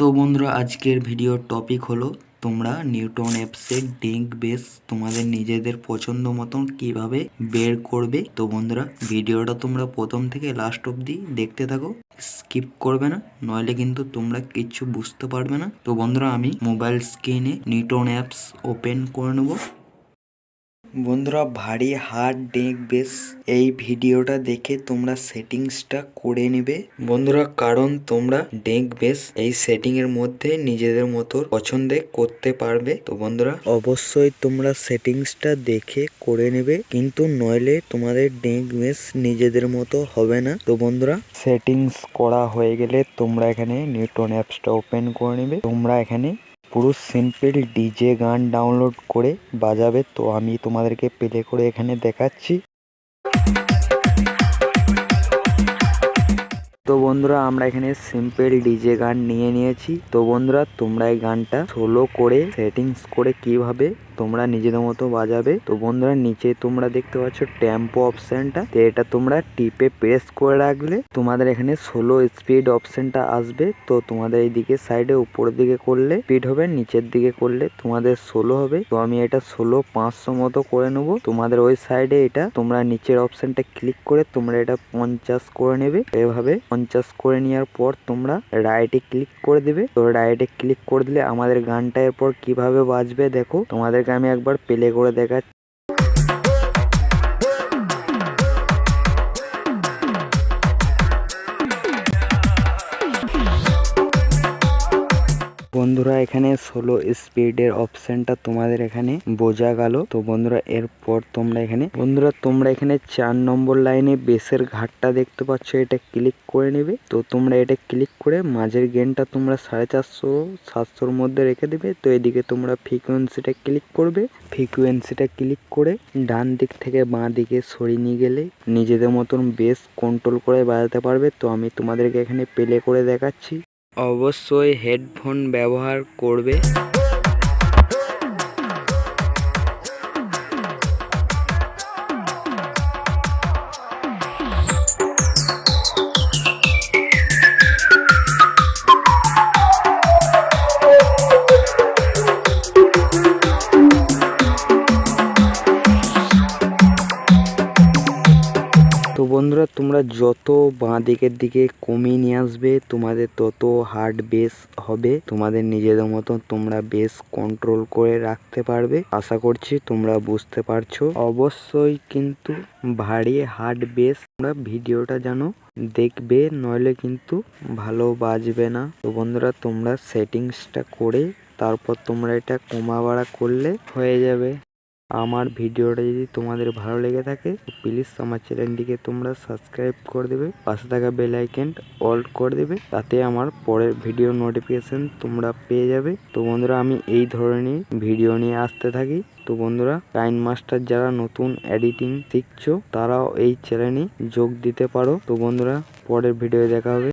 তো বন্ধুরা, আজকের ভিডিওর টপিক হলো তোমরা নিউটন অ্যাপসের ডেঙ্ক বেস তোমাদের নিজেদের পছন্দ মতন কীভাবে বের করবে। তো বন্ধুরা ভিডিওটা তোমরা প্রথম থেকে লাস্ট অবধি দেখতে থাকো স্কিপ করবে না, নইলে কিন্তু তোমরা কিচ্ছু বুঝতে পারবে না। তো বন্ধুরা, আমি মোবাইল স্ক্রিনে নিউটন অ্যাপস ওপেন করে নেব। বন্ধুরা, ভারী হার্ড ডেক বেস এই ভিডিওটা দেখে তোমরা সেটিংসটা করে নেবে। বন্ধুরা, কারণ তোমরা ডেক বেস এই সেটিং এর মধ্যে নিজেদের মতো পছন্দে করতে পারবে। তো বন্ধুরা, অবশ্যই তোমরা সেটিংসটা দেখে করে নেবে, কিন্তু নইলে তোমাদের ডেক বেস নিজেদের মতো হবে না। তো বন্ধুরা, সেটিংস করা হয়ে গেলে তোমরা এখানে নিউটন অ্যাপসটা ওপেন করে নেবে। তোমরা এখানে পুরো সিম্পল ডিজে গান ডাউনলোড করে বাজাবে। তো আমি তোমাদেরকে প্লে করে এখানে দেখাচ্ছি। তো বন্ধুরা, আমরা এখানে সিম্পল ডিজে গান নিয়ে নিয়েছি। তো বন্ধুরা, তোমরা এই গানটা সোলো করে সেটিংস করে কীভাবে তোমরা নিজেদের মতো বাজাবে। তো বন্ধুরা, নিচে তোমরা দেখতে পাচ্ছ টেম্পো অপশনটা তো এটা তোমরা টিপে প্রেস করে রাখলে তোমাদের এখানে সোলো স্পিড অপশনটা আসবে। তো তোমাদের এইদিকে সাইডে উপরের দিকে করলে স্পিড হবে, নিচের দিকে করলে তোমাদের সোলো হবে। তো আমি এটা সোলো পাঁচশো মতো করে নেব। তোমাদের ওই সাইডে এটা তোমরা নিচের অপশনটা ক্লিক করে তোমরা এটা পঞ্চাশ করে নেবে। এভাবে পঞ্চাশ করে নেওয়ার পর তোমরা রাইটে ক্লিক করে দেবে। তো রাইটে ক্লিক করে দিলে আমাদের গানটা এরপর কীভাবে বাজবে দেখো। তোমাদেরকে আমি একবার প্লে করে দেখাচ্ছি। বন্ধুরা, এখানে ষোলো স্পিডের অপশনটা তোমাদের এখানে বোঝা গেল। তো বন্ধুরা, এরপর তোমরা এখানে, বন্ধুরা, তোমরা এখানে চার নম্বর লাইনে বেসের ঘাটটা দেখতে পাচ্ছ, এটা ক্লিক করে নেবে। তো তোমরা এটা ক্লিক করে মাঝের গেনটা তোমরা সাড়ে চারশো, সাতশোর মধ্যে রেখে দেবে। তো এদিকে তোমরা ফ্রিকুয়েন্সিটা ক্লিক করবে। ফ্রিকুয়েন্সিটা ক্লিক করে ডান দিক থেকে বাঁ দিকে সরিয়ে নিয়ে গেলে নিজেদের মতন বেস কন্ট্রোল করে বাজাতে পারবে। তো আমি তোমাদেরকে এখানে প্লে করে দেখাচ্ছি। অবশ্যই হেডফোন ব্যবহার করবে। তো বন্ধুরা, তোমরা যত বাঁ দিকের দিকে কমিয়ে নিয়ে আসবে, তোমাদের তত হার্ড বেস হবে। তোমাদের নিজেদের মতো তোমরা বেস কন্ট্রোল করে রাখতে পারবে। আশা করছি তোমরা বুঝতে পারছ। অবশ্যই কিন্তু ভারী হার্ড বেস তোমরা ভিডিওটা জানো দেখবে, নইলে কিন্তু ভালো বাজবে না। তো বন্ধুরা, তোমরা সেটিংসটা করে তারপর তোমরা এটা কমা বাড়া করলে হয়ে যাবে। আমার ভিডিওটা যদি তোমাদের ভালো লেগে থাকে প্লিজ আমার চ্যানেলটিকে তোমরা সাবস্ক্রাইব করে দেবে, পাশে থাকা বেল আইকন অল করে দেবে, তাতে আমার পরের ভিডিও নোটিফিকেশন তোমরা পেয়ে যাবে। তো বন্ধুরা, আমি এই ধরনের ভিডিও নিয়ে আসতে থাকি। তো বন্ধুরা কাইন মাস্টার যারা নতুন এডিটিং শিখছো, তারাও এই চ্যানেলে যোগ দিতে পারো। তো বন্ধুরা, পরের ভিডিও দেখা হবে।